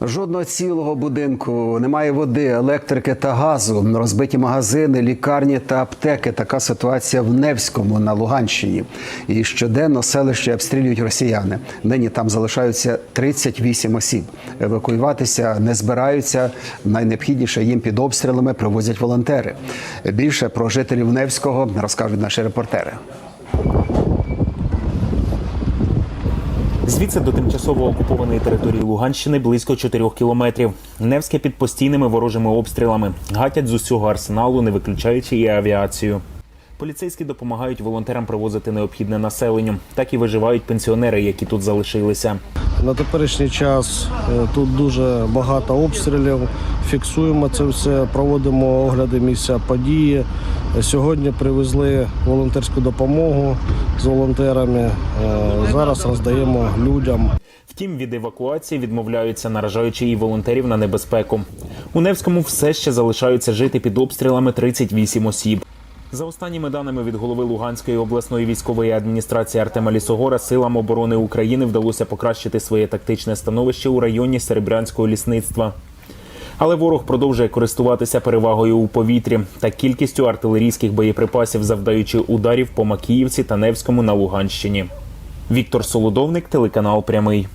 Жодного цілого будинку, немає води, електрики та газу, розбиті магазини, лікарні та аптеки. Така ситуація в Невському на Луганщині. І щоденно селище обстрілюють росіяни. Нині там залишаються 38 осіб. Евакуюватися не збираються. Найнеобхідніше їм під обстрілами привозять волонтери. Більше про жителів Невського розкажуть наші репортери. Звідси до тимчасово окупованої території Луганщини близько 4 кілометрів. Невське під постійними ворожими обстрілами. Гатять з усього арсеналу, не виключаючи і авіацію. Поліцейські допомагають волонтерам привозити необхідне населенню. Так і виживають пенсіонери, які тут залишилися. На теперішній час е, тут дуже багато обстрілів. Фіксуємо це все, проводимо огляди місця події. Сьогодні привезли волонтерську допомогу з волонтерами. Е, Зараз роздаємо людям. Втім, від евакуації відмовляються, наражаючи і волонтерів на небезпеку. У Невському все ще залишаються жити під обстрілами 38 осіб. За останніми даними від голови Луганської обласної військової адміністрації Артема Лісогора, силам оборони України вдалося покращити своє тактичне становище у районі Серебрянського лісництва. Але ворог продовжує користуватися перевагою у повітрі та кількістю артилерійських боєприпасів, завдаючи ударів по Макіївці та Невському на Луганщині. Віктор Солодовник, телеканал Прямий.